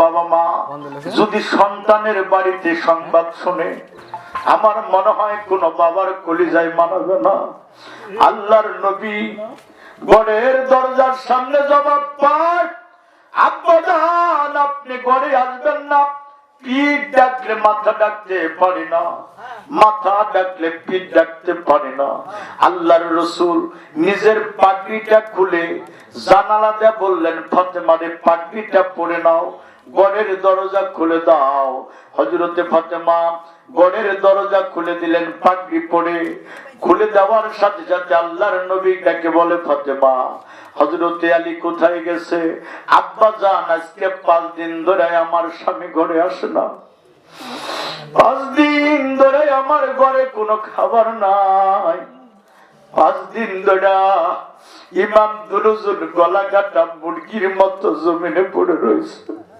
বাবা মা যদি সন্তানের বাড়িতে সংবাদ শুনে আমার মনে হয় কোন বাবার কলিজায় মানাবে না। আল্লাহর নবী গড়ের দরজার সামনে জবাব পাঠ আপনি ঘরে আসবেন না। পিঠ ডাকলে মাথা ডাকতে পারি না। মাথা ডাকলে পিঠ ডাকতে পারি না। আল্লাহর রসুল নিজের পাগড়িটা খুলে জানালা দিয়ে বললেন ফাতেমারে পাগড়িটা পরে নাও। গড়ের দরজা খুলে দাও। হজরতে ফাতেমা গড়ের দরজা খুলে দিলেন পাগড়ি পরে। খুলে দেওয়ার সাথে সাথে আল্লাহর নবী ডাকে বলে, ফাতেমা হজরতে আলী কোথায় গেছে? আব্বা জান আজকে পাঁচ দিন ধরে আমার স্বামী ঘরে আসে না। পাঁচ দিন ধরে আমার ঘরে কোনো খাবার নাই। পাঁচ দিন ধরে ইমাম দুরুজুল গলা কাটা মুরগির মতো জমিনে পড়ে রয়েছে।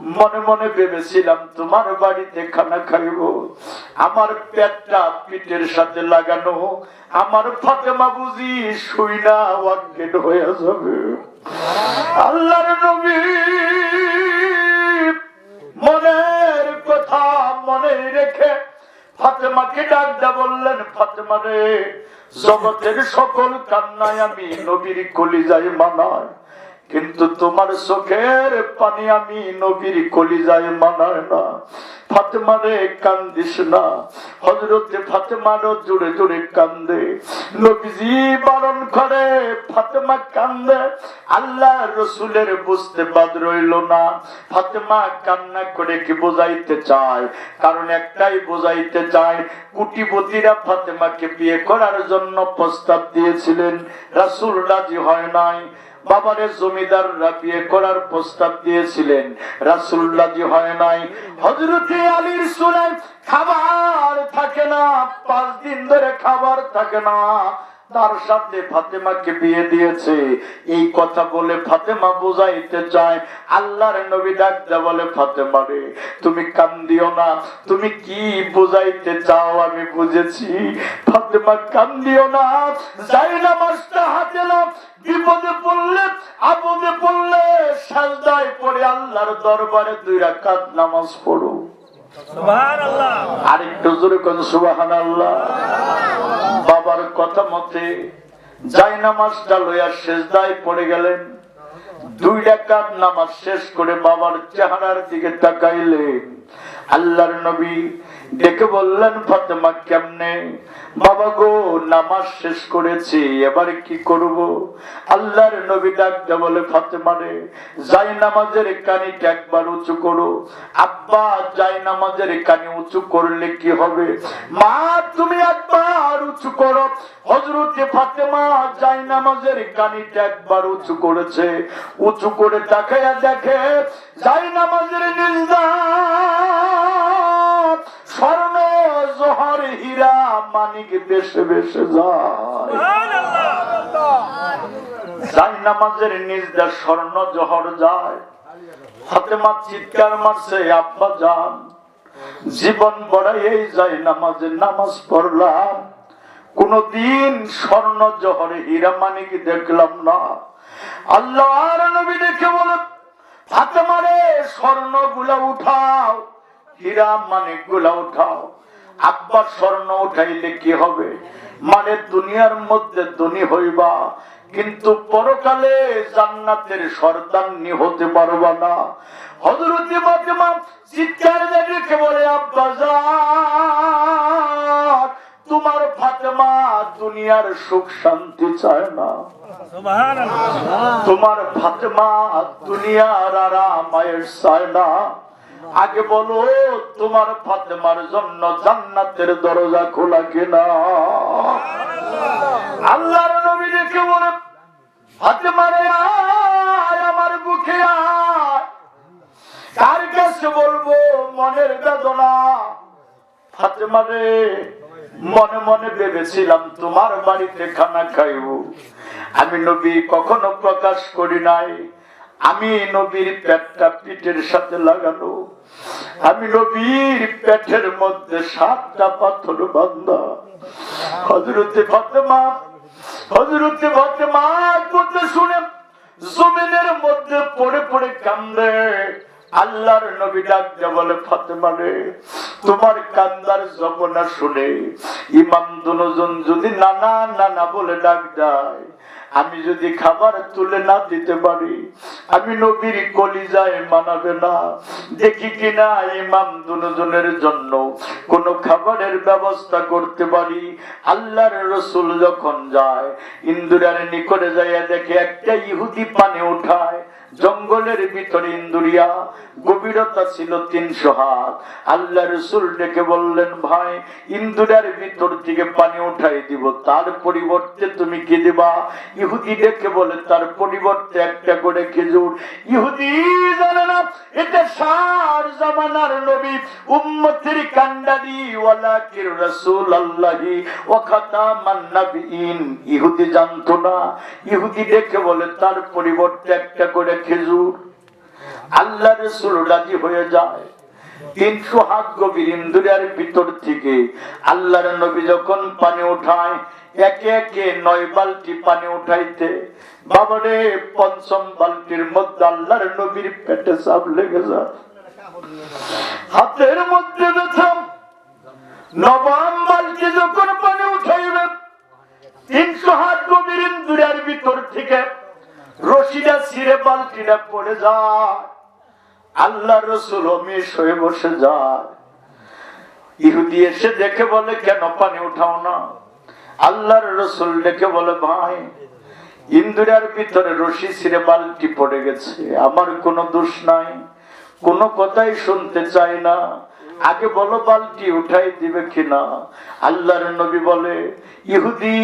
মনে মনে ভেবেছিলাম, তোমার বাড়িতে খানা খাইব। আমার পেটটা পিঠের সাথে লাগানো। আমার ফাতেমা বুঝি শুই না, অজ্ঞান হয়ে যাবে। আল্লাহর নবী মনের কথা মনে রেখে ফাতেমাকে ডাক দা বললেন, ফাতেমা রে, জগতের সকল কান্নায় আমি নবীর কলিজায় মানায়। কিন্তু তোমার চোখের পানি আমি নবীর কলিজায় মানায় না। ফাতেমারে কান্দিস না। হজরতে ফাতেমারও জুড়ে জুড়ে কান্দে। নবীজি বারণ করে, ফাতেমা কান্দে। আল্লাহ রসুলের বুঝতে বাদ রইল না। ফাতেমা কান্না করে কি বোঝাইতে চায়? কারণ একটাই বোঝাইতে চায় কুটিপতিরা ফাতেমাকে বিয়ে করার জন্য প্রস্তাব দিয়েছিলেন। রাসুল রাজি হয় নাই। বাবারে জমিদার বিয়ে করার প্রস্তাব দিয়েছিলেন। রাসুল্লাজি হয় নাই। হজরতে আলীর সুনাই খাবার থাকে না, পাঁচ দিন ধরে খাবার থাকে না। তার সাথে ফাতেমাকে বিয়ে দিয়েছে। এই কথা বলে ফাতেমা বুঝাইতে চায় আল্লাহর নবী ডাকতে বলে ফাতেমা রে তুমি কান্দিও না তুমি কি বুঝাইতে চাও আমি বুঝেছি। ফাতেমা কান্দিও না যাই না মাসটা হাতে না বিপদে পড়লে আপদে পড়লে সাজদায় পড়ে আল্লাহর দরবারে দুই রাকাত নামাজ পড়ো। আর একটু জোরে কোন সুবাহান আল্লাহ বাবার কথা মতে, যাই নামাজটা লইয়া শেষ দায় পড়ে গেলেন, দুই ডাকাত নামাজ শেষ করে বাবার চেহারার দিকে তাকাইলেন। আল্লাহর নবী ডেকে বললেন, ফাতেমা কেমনে? বাবা গো, নামাজ শেষ করেছি, এবার কি করব? আল্লাহর নবী ডাকতে বলে, ফাতেমা রে, যাই নামাজের কানিটা একবার উঁচু করো। আব্বা, যাই নামাজের কানি উঁচু করলে কি হবে? মা, তুমি একবার উঁচু করো। হজরতে ফাতেমা, যাই নামাজের কানিটা একবার উঁচু করেছে। উঁচু করে তাকাইয়া দেখে যাই নামাজের স্বর্ণ জহর হীরা মানিক বেশে বেশে যায়। যাই নামাজের স্বর্ণ জহর যায়। ফাতেমা চিৎকার মারছে আব্বা যান। জীবন বড়াই যাই নামাজে নামাজ পড়লাম। কোনদিন স্বর্ণ জহরে হীরা মানিক দেখলাম না। আল্লাহ আর নবী দেখে বলে স্বর্ণগুলা উঠাও। হীরা মানিকগুলা উঠাও। আব্বা স্বর্ণ উঠাইলে কি হবে? মানে দুনিয়ার মধ্যে ধনী হইবা। কিন্তু পরকালে জান্নাতের সর্দান্নি হতে পারবা না। হজরতি ফাতেমা চিৎকার দেখে বলে, আব্বা যান তোমার ফাতেমা দুনিয়ার সুখ শান্তি চায় না। তোমার ফাতেমা দুনিয়ার আরামায়ের চায় না। আগে বলো তোমার ফাতেমার জন্য জান্নাতের দরজা খোলা কিনা? আল্লাহর নবী দেখে বলে ফাতেমারে আমার বুকে কার কাছে বলব মনের বেদনা? ফাতেমা রে মনে মনে ভেবেছিলাম, তোমার বাড়িতে খানা খাইব। আমি নবী কখনো প্রকাশ করি নাই। আমি নবীর পেটটা পিঠের সাথে লাগানো। আমি নবীর পেটের মধ্যে সাতটা পাথর বান্ধা হজরতে ফাতেমা হজরতে ফাতেমা করতে শুনে, জমিনের মধ্যে পড়ে পড়ে কান্দে। আল্লাহর নবী ডাক বলে, ফাতেমা রে, তোমার কান্দার জপনা শুনে ইমাম দুজন যদি নানা নানা বলে ডাক দেয়, আমি যদি খাবার তুলে না দিতে পারি, আমি নবীর কলিজায় মানাবে না। দেখি কিনা ইমাম দুজনের জন্য কোন খাবারের ব্যবস্থা করতে পারি? আল্লাহর রসুল যখন যায়, ইন্দুরার নিকটে যাইয়া দেখে একটা ইহুদি পানে উঠায়। জঙ্গলের ভিতরে ইন্দুরিয়া, গভীরতা ছিল তিনশো হাত। আল্লাহ রসুল ডেকে বললেন, ভাই ইন্দুরার ভিতর থেকে পানি উঠাই দিব। তার পরিবর্তে তুমি কি দিবা? ইহুদি ডেকে বলে, তার পরিবর্তে একটা করে খেজুর। ইহুদি জানে না, এটা সার জামানার নবী, উম্মতের কান্ডারি, ওয়ালাকির রাসূল আল্লাহি ওয়া খাতামান নাবিয়িন। ইহুদি জানতো না। ইহুদি ডেকে বলে, তার পরিবর্তে একটা করে খেজুর। আল্লাহ রসুল রাজি হয়ে যায়। তিনশো হাত গভীর ইন্দুরিয়ার ভিতর থেকে আল্লাহর নবী যখন পানি উঠায়, একে একে নয় বালতি পানি উঠাইতে, বাবারে, পঞ্চম বালতির মধ্যে আল্লাহর নবীর পেটে সাপ লেগে যায়। হাতের মধ্যে ব্যথা। নবম বালতি যখন পানি উঠাইবে তিনশো হাত গভীর ইন্দুরিয়ার ভিতর থেকে রশিদা বালতিটা পড়ে যায়। আল্লাহ রসুল অমিশ হয়ে বসে যায়। ইহুদি এসে দেখে বলে, কেন পানি উঠাও না? আল্লাহর রসুল ডেকে বলে, ভাই, ইন্দুরার ভিতরে রশি ছিঁড়ে বালতি পড়ে গেছে। আমার কোনো দোষ নাই। কোনো কথাই শুনতে চাই না। আগে বলো বালতি উঠাই দিবে কিনা? আল্লাহর নবী বলে, ইহুদি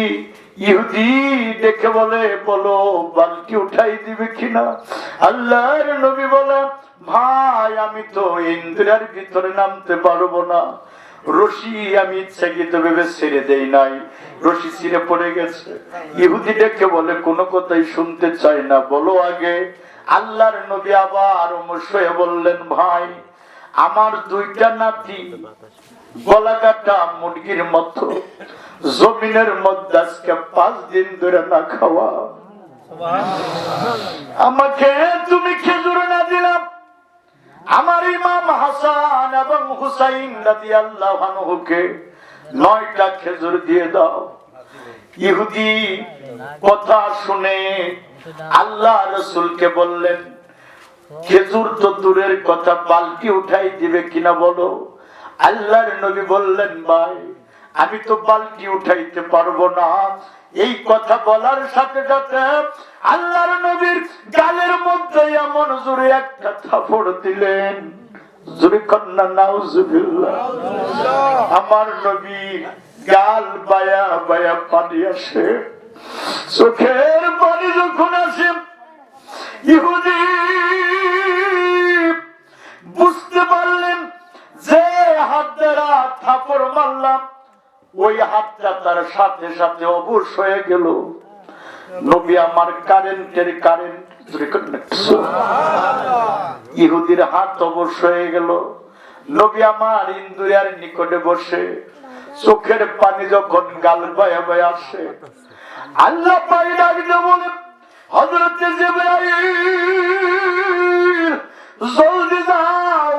ইহুদি দেখে বলে, বলো বালতি উঠাই দিবে কিনা? আল্লাহর নবী বলে, ভাই, আমি তো ইন্দ্রিয়ার ভিতরে নামতে পারব না। রশি আমি ইচ্ছাকৃত ভেবে ছেড়ে দেই নাই। রশি ছিঁড়ে পড়ে গেছে। ইহুদি ডেকে বলে, কোনো কথাই শুনতে চাই না। বলো আগে। আল্লাহর নবী আবার অবশ্যই বললেন, ভাই আমার দুইটা নাতি গলাকাটা মুরগির মতো, জমিনের মধ্যে আজকে পাঁচ দিন ধরে না খাওয়া। আমাকে তুমি খেজুর না দিলাম আমার ইমাম হাসান এবং হুসাইন রাজি আল্লাহকে নয়টা খেজুর দিয়ে দাও। ইহুদি কথা শুনে আল্লাহ রসুলকে বললেন খেজুর তো দূরের কথা বালতি উঠাই দিবে কিনা বলো? আল্লাহর নবী বললেন, ভাই, আমি তো বালতি উঠাইতে পারব না। এই কথা বলার সাথে সাথে আল্লাহর নবীর গালের মধ্যে এমন জোরে একটা থাপড় দিলেন। আমার নবী গাল বায়া বায়া পানি আসে। চোখের পানি যখন আসে ইহুদি বুঝতে পারলেন যে হাত দ্বারা থাপড় মারলাম ওই হাতটা তার সাথে সাথে অবশ হয়ে গেল। নবী আমার কারেন্টের কারেন্ট ইহুদির হাত অবশ হয়ে গেল। নবী আমার ইন্দুরিয়ার নিকটে বসে চোখের পানি যখন গাল বয়ে বয়ে আসে আল্লাহ পাই ডাকতে বলে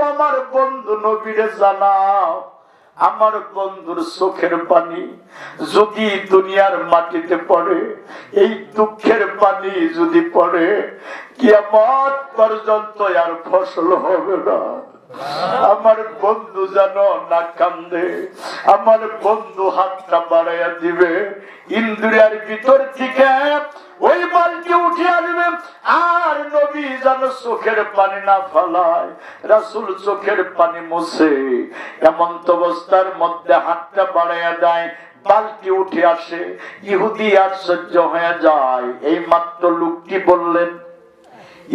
আমার বন্ধু নবীরে জানাও। আমার বন্ধুর চোখের পানি যদি দুনিয়ার মাটিতে পড়ে, এই দুঃখের পানি যদি পড়ে, কিয়ামত পর্যন্ত আর ফসল হবে না। আমার বন্ধু যেন না কান্দে, আমার বন্ধু হাতটা বাড়াইয়া দিবে। ইন্দ্রিয়ার ভিতর থেকে ওই বালতি উঠে আসবে আর নবী যেন চোখের পানি না ফলায়, রাসুল চোখের পানি মুছে। এমন অবস্থার মধ্যে হাতটা বাড়াইয়া দেয়, বালতি উঠে আসে। ইহুদি আশ্চর্য হয়ে যায়। এই মাত্র লোকটি বললেন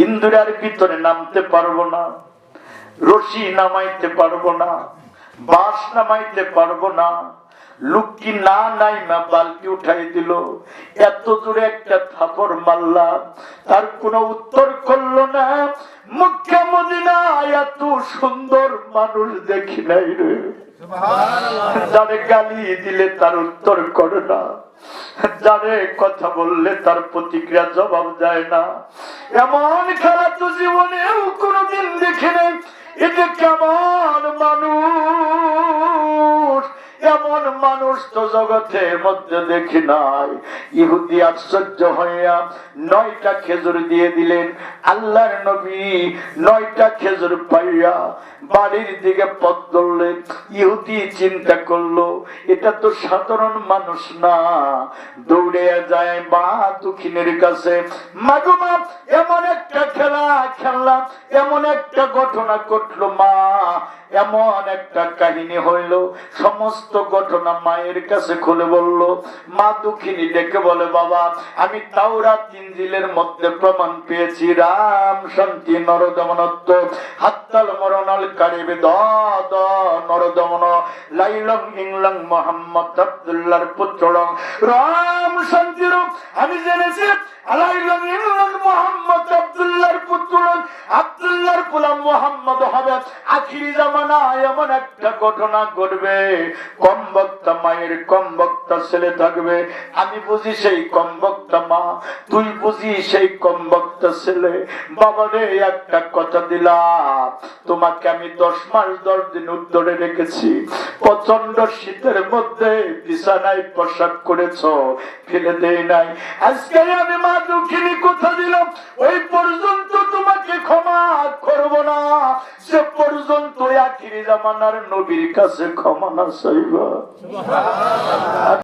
ইন্দুরার ভিতরে নামতে পারব না। রশি নামাইতে পারব না বাস নামাইতে পারব না। লুকি না নাই মা বালতি উঠাই দিল এত দূরে একটা থাপর মারলা তার কোনো উত্তর করল না। মুখ্য মদিনা এত সুন্দর মানুষ দেখি নাই রে। যারে গালি দিলে তার উত্তর করে না যারে কথা বললে তার প্রতিক্রিয়া জবাব দেয় না। এমন খেলা তো জীবনেও কোনোদিন দেখি নাই। কেমন মানুষ? এমন মানুষ তো জগতের মধ্যে দেখি নাই। ইহুদি আশ্চর্য হইয়া নয়টা খেজুর দিয়ে দিলেন। আল্লাহর নবী নয়টা খেজুর পাইয়া বাড়ির দিকে পথ ধরলেন। ইহুদি চিন্তা করল, এটা তো সাধারণ মানুষ না। দৌড়ে যায় মা দুঃখিনের কাছে, মাগো মা, এমন একটা খেলা খেললাম, এমন একটা ঘটনা ঘটলো মা। এমন একটা কাহিনী হইল, সমস্ত ঘটনা মায়ের কাছে খুলে বলল, মা দুঃখিনী ডেকে বলে, বাবা, আমি তাওরা তিনজিলের মধ্যে প্রমাণ পেয়েছি। রাম শান্তি নরদমনত্ব, হাত্তাল মরণাল কারিবে দ দ, নরদমন, লাইলং ইংলং মোহাম্মদ আব্দুল্লাহর পুত্র রাম শান্তির আমি জেনেছি আলাইলং ইংলং মোহাম্মদ আব্দুল্লাহর পুত্র আব্দুল্লাহর গোলাম মোহাম্মদ হবে। আখিরি জামানা এমন একটা ঘটনা ঘটবে। কম বক্তা মায়ের কম বক্তা ছেলে থাকবে। আমি বুঝি সেই কম বক্তা মা, তুই বুঝি সেই কম বক্তা ছেলে। বাবারে একটা কথা দিলাম, তোমাকে আমি দশ মাস দশ দিন উত্তরে রেখেছি। প্রচণ্ড শীতের মধ্যে বিছানায় পোশাক করেছ, ফেলে দেই নাই। আজকে আমি মা দুঃখিনী কথা দিলাম ওই পর্যন্ত তোমাকে ক্ষমা করব না। সে পর্যন্ত আখিরি জামানার নবীর কাছে ক্ষমা না চাইবা। 죽어.